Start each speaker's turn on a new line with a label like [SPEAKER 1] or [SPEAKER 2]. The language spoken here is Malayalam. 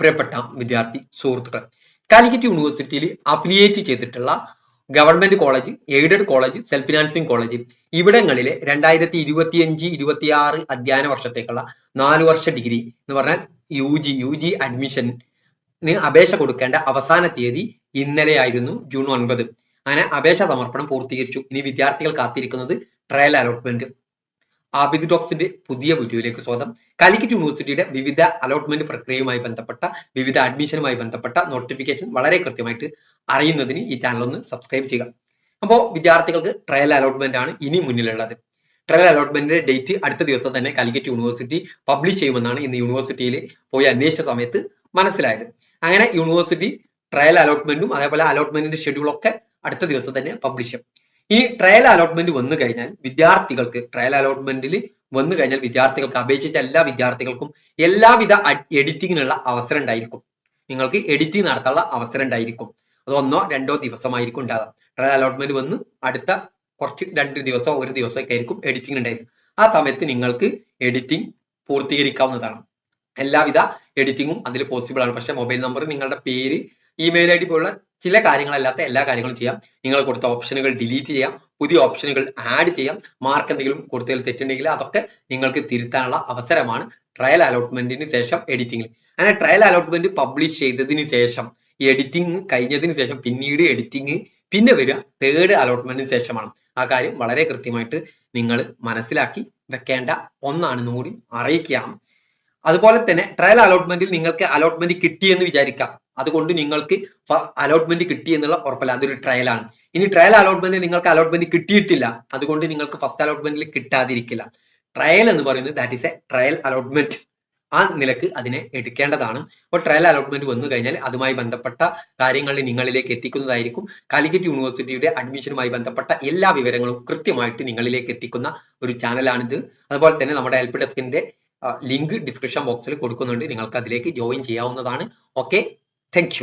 [SPEAKER 1] പ്രിയപ്പെട്ട വിദ്യാർത്ഥി സുഹൃത്തുക്കൾ കാലിക്കറ്റ് യൂണിവേഴ്സിറ്റിയിൽ അഫിലിയേറ്റ് ചെയ്തിട്ടുള്ള government college aided college self financing college ഇവിടങ്ങളിലെ രണ്ടായിരത്തി ഇരുപത്തിയഞ്ച് ഇരുപത്തിയാറ് അധ്യയന വർഷത്തേക്കുള്ള നാല് വർഷ ഡിഗ്രി എന്ന് പറഞ്ഞാൽ യു ജി യു ജി അഡ്മിഷന് അപേക്ഷ കൊടുക്കേണ്ട അവസാന തീയതി ഇന്നലെയായിരുന്നു ജൂൺ ഒൻപത്. അങ്ങനെ അപേക്ഷ സമർപ്പണം പൂർത്തീകരിച്ചു. ഇനി വിദ്യാർത്ഥികൾ കാത്തിരിക്കുന്നത് ട്രയൽ അലോട്ട്മെന്റ് ആബിദ് ടോക്സിന്റെ പുതിയ വീഡിയോയിലേക്ക് സ്വാഗതം. കാലിക്കറ്റ് യൂണിവേഴ്സിറ്റിയുടെ വിവിധ അലോട്ട്മെന്റ് പ്രക്രിയയുമായി ബന്ധപ്പെട്ട വിവിധ അഡ്മിഷനുമായി ബന്ധപ്പെട്ട നോട്ടിഫിക്കേഷൻ വളരെ കൃത്യമായിട്ട് അറിയുന്നതിന് ഈ ചാനൽ ഒന്ന് സബ്സ്ക്രൈബ് ചെയ്യുക. അപ്പോൾ വിദ്യാർത്ഥികൾക്ക് ട്രയൽ അലോട്ട്മെന്റ് ആണ് ഇനി മുന്നിലുള്ളത്. ട്രയൽ അലോട്ട്മെന്റിന്റെ ഡേറ്റ് അടുത്ത ദിവസം തന്നെ കാലിക്കറ്റ് യൂണിവേഴ്സിറ്റി പബ്ലിഷ് ചെയ്യുമെന്നാണ് ഇന്ന് യൂണിവേഴ്സിറ്റിയിൽ പോയി അന്വേഷിച്ച സമയത്ത് മനസ്സിലായത്. അങ്ങനെ യൂണിവേഴ്സിറ്റി ട്രയൽ അലോട്ട്മെന്റും അതേപോലെ അലോട്ട്മെന്റിന്റെ ഷെഡ്യൂളൊക്കെ അടുത്ത ദിവസം തന്നെ പബ്ലിഷ് ചെയ്യും ഈ ട്രയൽ അലോട്ട്മെന്റ് വന്നു കഴിഞ്ഞാൽ വിദ്യാർത്ഥികൾക്ക് ട്രയൽ അലോട്ട്മെന്റിൽ വന്നു കഴിഞ്ഞാൽ വിദ്യാർത്ഥികൾക്ക് അപേക്ഷിച്ച എല്ലാ വിദ്യാർത്ഥികൾക്കും എല്ലാവിധ എഡിറ്റിങ്ങിനുള്ള അവസരം ഉണ്ടായിരിക്കും. നിങ്ങൾക്ക് എഡിറ്റിംഗ് നടത്താനുള്ള അവസരം ഉണ്ടായിരിക്കും. അത് ഒന്നോ രണ്ടോ ദിവസമായിരിക്കും ഉണ്ടാകാം ട്രയൽ അലോട്ട്മെന്റ് വന്ന് അടുത്ത കുറച്ച് രണ്ട് ദിവസമോ ഒരു ദിവസമൊക്കെ ആയിരിക്കും എഡിറ്റിംഗ് ഉണ്ടായിരിക്കും. ആ സമയത്ത് നിങ്ങൾക്ക് എഡിറ്റിംഗ് പൂർത്തീകരിക്കാവുന്നതാണ്. എല്ലാവിധ എഡിറ്റിങ്ങും അതിൽ പോസിബിൾ ആണ്. പക്ഷേ മൊബൈൽ നമ്പർ നിങ്ങളുടെ പേര് ഇമെയിൽ ഐ ഡി പോലുള്ള ചില കാര്യങ്ങളല്ലാത്ത എല്ലാ കാര്യങ്ങളും ചെയ്യാം. നിങ്ങൾ കൊടുത്ത ഓപ്ഷനുകൾ ഡിലീറ്റ് ചെയ്യാം. പുതിയ ഓപ്ഷനുകൾ ആഡ് ചെയ്യാം. മാർക്ക് എന്തെങ്കിലും കൊടുത്തതിൽ തെറ്റുണ്ടെങ്കിൽ അതൊക്കെ നിങ്ങൾക്ക് തിരുത്താനുള്ള അവസരമാണ് ട്രയൽ അലോട്ട്മെന്റിന് ശേഷം എഡിറ്റിംഗിൽ അങ്ങനെ ട്രയൽ അലോട്ട്മെന്റ് പബ്ലിഷ് ചെയ്തതിന് ശേഷം ഈ എഡിറ്റിംഗ് കഴിഞ്ഞതിന് ശേഷം പിന്നീട് എഡിറ്റിംഗ് പിന്നെ വരിക തേർഡ് അലോട്ട്മെന്റിന് ശേഷമാണ്. ആ കാര്യം വളരെ കൃത്യമായിട്ട് നിങ്ങൾ മനസ്സിലാക്കി വെക്കേണ്ട ഒന്നാണെന്നും കൂടി അറിയിക്കുകയാണ്. അതുപോലെ തന്നെ ട്രയൽ അലോട്ട്മെന്റിൽ നിങ്ങൾക്ക് അലോട്ട്മെന്റ് കിട്ടിയെന്ന് വിചാരിക്കാം. അതുകൊണ്ട് നിങ്ങൾക്ക് അലോട്ട്മെന്റ് കിട്ടി എന്നുള്ള ഉറപ്പല്ല. അതൊരു ട്രയലാണ് ഇനി ട്രയൽ അലോട്ട്മെന്റ് നിങ്ങൾക്ക് അലോട്ട്മെന്റ് കിട്ടിയിട്ടില്ല. അതുകൊണ്ട് നിങ്ങൾക്ക് ഫസ്റ്റ് അലോട്ട്മെന്റിൽ കിട്ടാതിരിക്കില്ല. ട്രയൽ എന്ന് പറയുന്നത് that is a trial allotment ആ നിലയ്ക്ക് അതിനെ എടുക്കേണ്ടതാണ്. അപ്പോൾ ട്രയൽ അലോട്ട്മെന്റ് വന്നു കഴിഞ്ഞാൽ അതുമായി ബന്ധപ്പെട്ട കാര്യങ്ങൾ നിങ്ങളിലേക്ക് എത്തിക്കുന്നതായിരിക്കും. കാലിക്കറ്റ് യൂണിവേഴ്സിറ്റിയുടെ അഡ്മിഷനുമായി ബന്ധപ്പെട്ട എല്ലാ വിവരങ്ങളും കൃത്യമായിട്ട് നിങ്ങളിലേക്ക് എത്തിക്കുന്ന ഒരു ചാനലാണിത് അതുപോലെ തന്നെ നമ്മുടെ ഹെൽപ്പ് ഡെസ്കിന്റെ ലിങ്ക് ഡിസ്ക്രിപ്ഷൻ ബോക്സിൽ കൊടുക്കുന്നുണ്ട്. നിങ്ങൾക്ക് അതിലേക്ക് ജോയിൻ ചെയ്യാവുന്നതാണ്. Okay thank